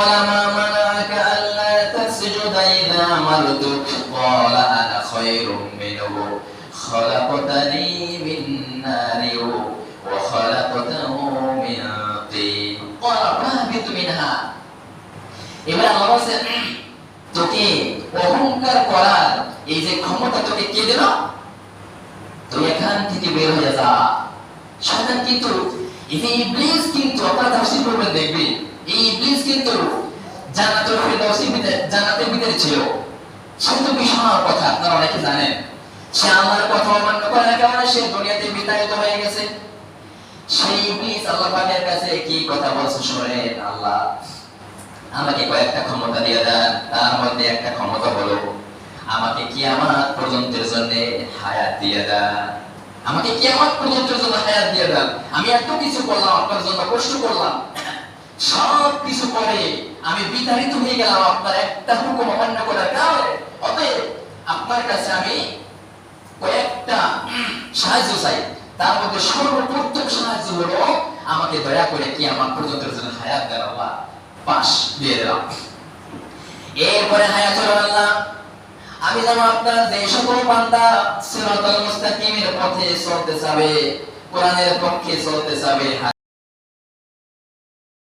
قال ما منعك ألا تسجد إذا أمرتك قال أنا خير منه خلقتني من نار وخلقته من طين قال فاهبط منها এবার আল্লাহ বলছে "উম, তোকে অহংকার করার এই যে ক্ষমতা তোকে কে দিল তুই এখান থেকে বের হয়ে যা শয়তান কিন্তু এই যে ইবলিস কিন্তু আপনারা তাফসীর আমার কি ক্ষমতা দিয়ে একটা ক্ষমতা হলো, আমাকে কিয়ামত পর্যন্তের জন্য হায়াত দিয়ে দেন। আমাকে কিয়ামত পর্যন্তের জন্য হায়াত দিয়ে দেন। আমি এত কিছু করলাম, আপনার জন্য কষ্ট করলাম। আমি বিতাড়িত হয়ে গেলাম আপনার একটা হুকুম অমান্য করার কারণে। অতএব আপনার কাছে আমি কয়েকটা সাহায্য চাই। তার মধ্যে সর্বপ্রথম সাহায্য হলো, আমাকে দয়া করে কি আমার পর্যন্ত জন্য হায়াত দেন আল্লাহ? পাশ দিয়ে দিলাম। এরপরে হায়াত হলো আল্লাহ, আমি যেন আপনার যে সকল বান্দা সিরাতাল মুস্তাকিমের পথে চলতে যাবে কোরআনের পক্ষে চলতে যাবে